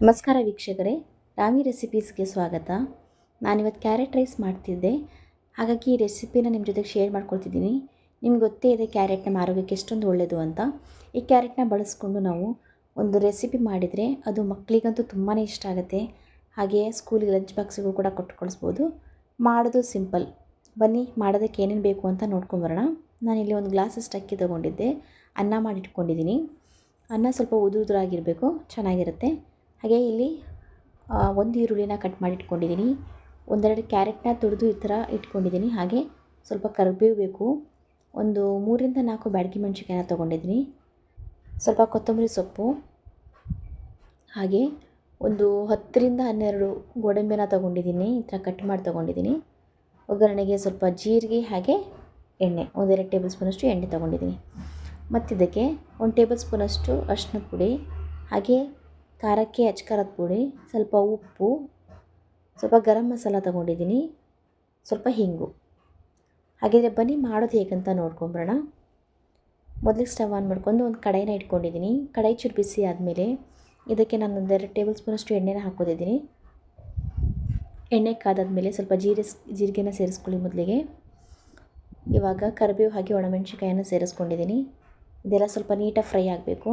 ನಮಸ್ಕಾರ ವೀಕ್ಷಕರೇ, ರಾಮಿ ರೆಸಿಪೀಸ್ಗೆ ಸ್ವಾಗತ. ನಾನಿವತ್ತು ಕ್ಯಾರೆಟ್ ರೈಸ್ ಮಾಡ್ತಿದ್ದೆ. ಹಾಗಾಗಿ ಈ ರೆಸಿಪಿನ ನಿಮ್ಮ ಜೊತೆಗೆ ಶೇರ್ ಮಾಡ್ಕೊಳ್ತಿದ್ದೀನಿ. ನಿಮ್ಗೆ ಗೊತ್ತೇ ಇದೆ ಕ್ಯಾರೆಟ್ ನಮ್ಮ ಆರೋಗ್ಯಕ್ಕೆ ಎಷ್ಟೊಂದು ಒಳ್ಳೆಯದು ಅಂತ. ಈ ಕ್ಯಾರೆಟ್ನ ಬಳಸ್ಕೊಂಡು ನಾವು ಒಂದು ರೆಸಿಪಿ ಮಾಡಿದರೆ ಅದು ಮಕ್ಕಳಿಗಂತೂ ತುಂಬಾ ಇಷ್ಟ ಆಗುತ್ತೆ. ಹಾಗೆಯೇ ಸ್ಕೂಲಿಗೆ ಲಂಚ್ ಬಾಕ್ಸಿಗೂ ಕೂಡ ಕೊಟ್ಟು ಕಳಿಸ್ಬೋದು ಮಾಡೋದು ಸಿಂಪಲ್. ಬನ್ನಿ, ಮಾಡೋದಕ್ಕೆ ಏನೇನು ಬೇಕು ಅಂತ ನೋಡ್ಕೊಂಬರೋಣ ನಾನಿಲ್ಲಿ ಒಂದು ಗ್ಲಾಸಷ್ಟು ಅಕ್ಕಿ ತೊಗೊಂಡಿದ್ದೆ. ಅನ್ನ ಮಾಡಿಟ್ಕೊಂಡಿದ್ದೀನಿ. ಅನ್ನ ಸ್ವಲ್ಪ ಉದುರುದುರಾಗಿರಬೇಕು. ಚೆನ್ನಾಗಿರುತ್ತೆ. ಹಾಗೆ ಇಲ್ಲಿ ಒಂದು ಈರುಳ್ಳಿನ ಕಟ್ ಮಾಡಿ ಇಟ್ಕೊಂಡಿದ್ದೀನಿ. ಒಂದೆರಡು ಕ್ಯಾರೆಟ್ನ ತುರಿದು ಈ ಥರ ಇಟ್ಕೊಂಡಿದ್ದೀನಿ. ಹಾಗೆ ಸ್ವಲ್ಪ ಕರಿಬೇವು ಬೇಕು. ಒಂದು ಮೂರಿಂದ ನಾಲ್ಕು ಬ್ಯಾಡಗಿ ಮೆಣಸಿನ್ಕಾಯಿನ ತೊಗೊಂಡಿದ್ದೀನಿ. ಸ್ವಲ್ಪ ಕೊತ್ತಂಬರಿ ಸೊಪ್ಪು. ಹಾಗೆ ಒಂದು ಹತ್ತರಿಂದ ಹನ್ನೆರಡು ಗೋಡಂಬಿನ ತೊಗೊಂಡಿದ್ದೀನಿ. ಈ ಥರ ಕಟ್ ಮಾಡಿ ತೊಗೊಂಡಿದ್ದೀನಿ. ಒಗ್ಗರಣೆಗೆ ಸ್ವಲ್ಪ ಜೀರಿಗೆ ಹಾಗೆ ಎಣ್ಣೆ, ಒಂದೆರಡು ಟೇಬಲ್ ಸ್ಪೂನಷ್ಟು ಎಣ್ಣೆ ತೊಗೊಂಡಿದ್ದೀನಿ. ಮತ್ತಿದ್ದಕ್ಕೆ ಇದಕ್ಕೆ ಒಂದು ಟೇಬಲ್ ಸ್ಪೂನಷ್ಟು ಅರಿಶಿನ ಪುಡಿ. ಹಾಗೆ ಖಾರಕ್ಕೆ ಅಚ್ಕಾರದ ಪುಡಿ, ಸ್ವಲ್ಪ ಉಪ್ಪು, ಸ್ವಲ್ಪ ಗರಂ ಮಸಾಲ ತೊಗೊಂಡಿದ್ದೀನಿ, ಸ್ವಲ್ಪ ಹಿಂಗು. ಹಾಗಿದ್ರೆ ಬನ್ನಿ, ಮಾಡೋದು ಹೇಗಂತ ನೋಡ್ಕೊಂಬರೋಣ. ಮೊದಲಿಗೆ ಸ್ಟವ್ ಆನ್ ಮಾಡ್ಕೊಂಡು ಒಂದು ಕಡಾಯಿನ ಇಟ್ಕೊಂಡಿದ್ದೀನಿ. ಕಡಾಯಿ ಚೂರು ಬಿಸಿ ಆದಮೇಲೆ ಇದಕ್ಕೆ ನಾನು ಒಂದೆರಡು ಟೇಬಲ್ ಸ್ಪೂನಷ್ಟು ಎಣ್ಣೆನ ಹಾಕೋದಿದ್ದೀನಿ ಎಣ್ಣೆ ಕಾದಾದಮೇಲೆ ಸ್ವಲ್ಪ ಜೀರಿಗೆ ಜೀರಿಗೆನ ಸೇರಿಸ್ಕೊಳ್ಳಿ ಮೊದಲಿಗೆ. ಇವಾಗ ಕರಿಬೇವು ಹಾಗೆ ಒಣಮೆಣ್ಸಿಕಾಯನ್ನು ಸೇರಿಸ್ಕೊಂಡಿದ್ದೀನಿ. ಇದೆಲ್ಲ ಸ್ವಲ್ಪ ನೀಟಾಗಿ ಫ್ರೈ ಆಗಬೇಕು.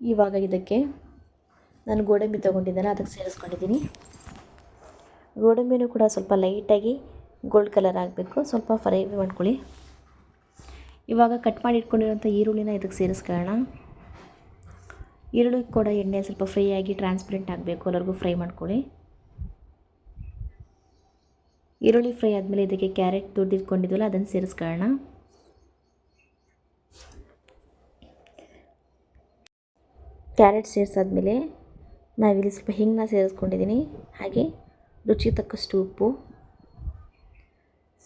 ಇವಾಗ ಇದಕ್ಕೆ ನಾನು ಗೋಡಂಬಿ ತೊಗೊಂಡಿದ್ದೆನಲ್ಲ ಅದಕ್ಕೆ ಸೇರಿಸ್ಕೊಂಡಿದ್ದೀನಿ. ಗೋಡಂಬಿನೂ ಕೂಡ ಸ್ವಲ್ಪ ಲೈಟಾಗಿ ಗೋಲ್ಡ್ ಕಲರ್ ಆಗಬೇಕು, ಸ್ವಲ್ಪ ಫ್ರೈ ಮಾಡ್ಕೊಳ್ಳಿ. ಇವಾಗ ಕಟ್ ಮಾಡಿ ಇಟ್ಕೊಂಡಿರೋಂಥ ಈರುಳ್ಳಿನ ಇದಕ್ಕೆ ಸೇರಿಸ್ಕೊಳ್ಳೋಣ. ಈರುಳ್ಳಿ ಕೂಡ ಎಣ್ಣೆ ಸ್ವಲ್ಪ ಫ್ರೈ ಆಗಿ ಟ್ರಾನ್ಸ್ಪರೆಂಟ್ ಆಗಬೇಕು, ಎಲ್ಲರಿಗೂ ಫ್ರೈ ಮಾಡ್ಕೊಳ್ಳಿ. ಈರುಳ್ಳಿ ಫ್ರೈ ಆದಮೇಲೆ ಇದಕ್ಕೆ ಕ್ಯಾರೆಟ್ ತುರಿದಿಟ್ಕೊಂಡಿದ್ವಲ್ಲ ಅದನ್ನು ಸೇರಿಸ್ಕೊಳ್ಳೋಣ. ಕ್ಯಾರೆಟ್ ಸೇರಿಸಾದ್ಮೇಲೆ ನಾವಿಲ್ಲಿ ಸ್ವಲ್ಪ ಹಿಂಗನ್ನ ಸೇರಿಸ್ಕೊಂಡಿದ್ದೀನಿ, ಹಾಗೆ ರುಚಿಗೆ ತಕ್ಕಷ್ಟು ಉಪ್ಪು,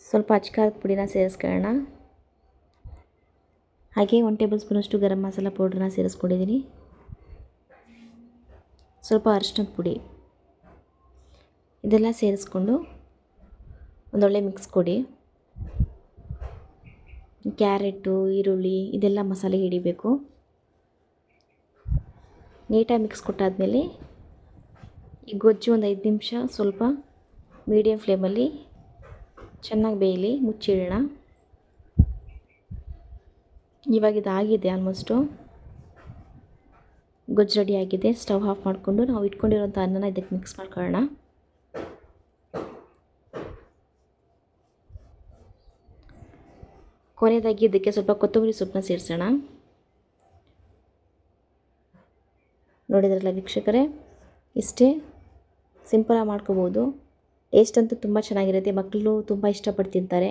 ಸ್ವಲ್ಪ ಅಚ್ಕಾರದ ಪುಡಿನ ಸೇರಿಸ್ಕೊಳ್ಳೋಣ. ಹಾಗೆ ಒನ್ ಟೇಬಲ್ ಸ್ಪೂನಷ್ಟು ಗರಂ ಮಸಾಲ ಪೌಡ್ರನ್ನ ಸೇರಿಸ್ಕೊಂಡಿದ್ದೀನಿ. ಸ್ವಲ್ಪ ಅರಿಶಿನದ ಪುಡಿ, ಇದೆಲ್ಲ ಸೇರಿಸ್ಕೊಂಡು ಒಂದೊಳ್ಳೆ ಮಿಕ್ಸ್ ಕೊಡಿ. ಕ್ಯಾರೆಟು, ಈರುಳ್ಳಿ, ಇದೆಲ್ಲ ಮಸಾಲೆ ಹಿಡಿಬೇಕು. ನೀಟಾಗಿ ಮಿಕ್ಸ್ ಕೊಟ್ಟಾದಮೇಲೆ ಈ ಗೊಜ್ಜು ಒಂದು ಐದು ನಿಮಿಷ ಸ್ವಲ್ಪ ಮೀಡಿಯಮ್ ಫ್ಲೇಮಲ್ಲಿ ಚೆನ್ನಾಗಿ ಬೇಯಲಿ, ಮುಚ್ಚಿಡೋಣ. ಇವಾಗ ಇದಾಗಿದೆ ಆಲ್ಮೋಸ್ಟು. ಗೊಜ್ಜು ರೆಡಿ ಆಗಿದೆ, ಸ್ಟವ್ ಆಫ್ ಮಾಡಿಕೊಂಡು ನಾವು ಇಟ್ಕೊಂಡಿರೋಂಥ ಅನ್ನನ ಇದಕ್ಕೆ ಮಿಕ್ಸ್ ಮಾಡ್ಕೊಳ್ಳೋಣ. ಕೊನೆಯದಾಗಿ ಇದಕ್ಕೆ ಸ್ವಲ್ಪ ಕೊತ್ತಂಬರಿ ಸೊಪ್ಪನ್ನ ಸೇರಿಸೋಣ. ನೋಡಿದ್ರಲ್ಲ ವೀಕ್ಷಕರೇ? ಇಷ್ಟೇ ಸಿಂಪಲಾಗಿ ಮಾಡ್ಕೋಬೋದು. ಟೇಸ್ಟ್ ಅಂತೂ ತುಂಬ ಚೆನ್ನಾಗಿರುತ್ತೆ. ಮಕ್ಕಳು ತುಂಬ ಇಷ್ಟಪಟ್ಟು ತಿಂತಾರೆ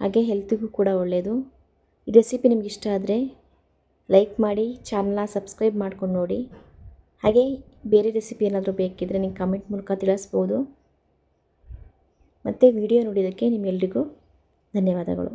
ಹಾಗೆ ಹೆಲ್ತಿಗೂ ಕೂಡ ಒಳ್ಳೆಯದು ಈ ರೆಸಿಪಿ ನಿಮ್ಗೆ ಇಷ್ಟ ಆದರೆ ಲೈಕ್ ಮಾಡಿ ಚಾನಲ್ನ ಸಬ್ಸ್ಕ್ರೈಬ್ ಮಾಡ್ಕೊಂಡು ನೋಡಿ. ಹಾಗೆ ಬೇರೆ ರೆಸಿಪಿ ಏನಾದರೂ ಬೇಕಿದ್ದರೆ ನೀವು ಕಮೆಂಟ್ ಮೂಲಕ ತಿಳಿಸ್ಬೋದು. ಮತ್ತು ವಿಡಿಯೋ ನೋಡಿದ್ದಕ್ಕೆ ನಿಮ್ಮೆಲ್ರಿಗೂ ಧನ್ಯವಾದಗಳು.